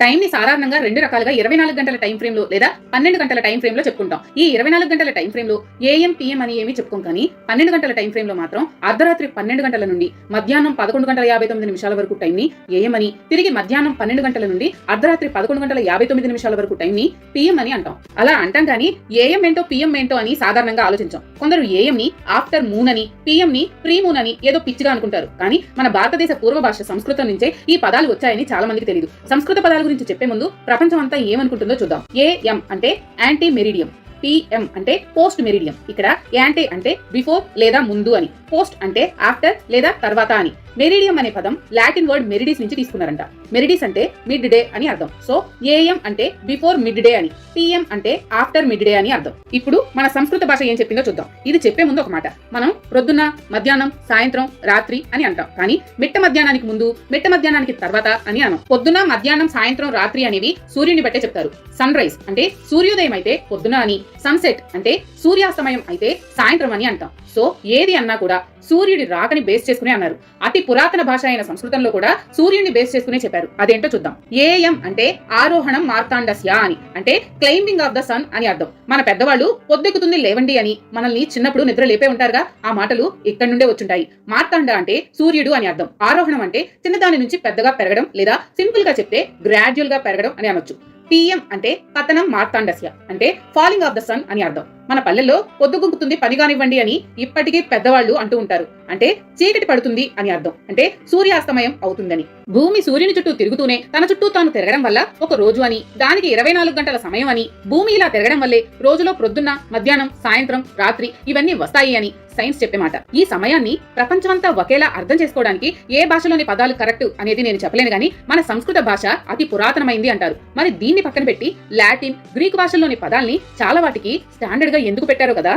Time ని సాధారణంగా రెండు రకాలుగా ఇరవై నాలుగు గంటల టైం ఫ్రేమ్లో లేదా పన్నెండు గంటల టైం ఫ్రేమ్లో చెప్పుకుంటాం. ఈ ఇరవై నాలుగు గంటల టైం ఫ్రేమ్లో ఏఎం పిఎం అని ఏమీ చెప్పుకోం కానీ పన్నెండు గంటల టైం ఫ్రేమ్లో మాత్రం అర్ధరాత్రి పన్నెండు గంటల నుండి మధ్యాహ్నం పదకొండు గంటల యాభై తొమ్మిది నిమిషాల వరకు టైం ని ఏఎం అని తిరిగి మధ్యాహ్నం పన్నెండు గంటల నుండి అర్ధరాత్రి పదకొండు గంటల యాభై తొమ్మిది నిమిషాల వరకు టైం ని పిఎం అని అంటాం. అలా అంటాం కానీ ఏఎం ఏంటో పిఎం ఏంటో అని సాధారణంగా ఆలోచించాం. కొందరు ఏఎం ని ఆఫ్టర్ మూన్ అని పిఎం ని ప్రీ మూన్ అని ఏదో పిచ్చిగా అనుకుంటారు. కానీ మన భారతదేశ పూర్వ భాష సంస్కృతం నుంచే ఈ పదాలు వచ్చాయని చాలా మందికి తెలియదు సంస్కృత పదాలు గురించి చెప్పే ముందు ప్రపంచం అంతా ఏమనుకుంటుందో చూద్దాం. ఏఎం అంటే యాంటీ మెరిడియం పిఎం అంటే పోస్ట్ మెరిడియం ఇక్కడ యాంటే అంటే బిఫోర్ లేదా ముందు అని. పోస్ట్ అంటే ఆఫ్టర్ లేదా తర్వాత అని. మెరిడియం అనే పదం లాటిన్ వర్డ్ మెరిడిస్ నుంచి తీసుకున్నారంట. మెరిడిస్ అంటే మిడ్ డే అని అర్థం. సో ఏఎం అంటే బిఫోర్ మిడ్ డే అని పిఎం అంటే ఆఫ్టర్ మిడ్ డే అని అర్థం. ఇప్పుడు మన సంస్కృత భాష ఏం చెప్పిందో చూద్దాం. ఇది చెప్పే ముందు ఒక మాట. మనం ప్రొద్దున మధ్యాహ్నం సాయంత్రం రాత్రి అని అంటాం. కానీ మిట్ట మధ్యాహ్నానికి ముందు మిట్ట మధ్యాహ్నానికి తర్వాత అని అనం పొద్దున మధ్యాహ్నం సాయంత్రం రాత్రి అనేవి సూర్యుని బట్టే చెప్తారు. సన్ రైజ్ అంటే సూర్యోదయం అయితే పొద్దున అని. సన్సెట్ అంటే సూర్యాస్తమయం అయితే సాయంత్రం అని అంటాం. సో ఏది అన్నా కూడా సూర్యుడి రాకని బేస్ చేసుకునే అన్నారు. అతి పురాతన భాష అయిన సంస్కృతంలో కూడా సూర్యుడిని బేస్ చేసుకునే చెప్పారు. అదేంటో చూద్దాం. ఏఎం అంటే ఆరోహణం మార్తాండస్య అని. అంటే క్లైంబింగ్ ఆఫ్ ద సన్ అని అర్థం. మన పెద్దవాళ్ళు పొద్దెక్కుతుంది లేవండి అని. మనల్ని చిన్నప్పుడు నిద్ర లేపే ఉంటారుగా. ఆ మాటలు ఇక్కడి నుండే వచ్చుంటాయి. మార్తాండ అంటే సూర్యుడు అని అర్థం. ఆరోహణం అంటే చిన్నదాని నుంచి పెద్దగా పెరగడం లేదా సింపుల్గా చెప్తే గ్రాడ్యువల్గా పెరగడం అని అనొచ్చు. పిఎం అంటే పతనం మార్తాండస్య అంటే ఫాలింగ్ ఆఫ్ ద సన్ అని అర్థం. మన పల్లెల్లో పొద్దుగుంకుతుంది పని కానివ్వండి అని ఇప్పటికీ పెద్దవాళ్ళు అంటూ ఉంటారు. అంటే చీకటి పడుతుంది అని అర్థం. అంటే సూర్యాస్తమయం అవుతుందని. భూమి సూర్యుని చుట్టూ తిరుగుతూనే తన చుట్టూ తాను తిరగడం వల్ల ఒక రోజు అని దానికి ఇరవై నాలుగు గంటల సమయం అని భూమి ఇలా తిరగడం వల్లే రోజులో ప్రొద్దున్న మధ్యాహ్నం సాయంత్రం రాత్రి ఇవన్నీ వస్తాయి అని సైన్స్ చెప్పే మాట. ఈ సమయాన్ని ప్రపంచమంతా ఒకేలా అర్థం చేసుకోవడానికి ఏ భాషలోని పదాలు కరెక్ట్ అనేది నేను చెప్పలేను కానీ మన సంస్కృత భాష అతి పురాతనమైంది అంటారు. మరి దీన్ని పక్కన పెట్టి లాటిన్ గ్రీక్ భాషల్లోని పదాల్ని చాలా వాటికి స్టాండర్డ్గా ఎందుకు పెట్టారో కదా?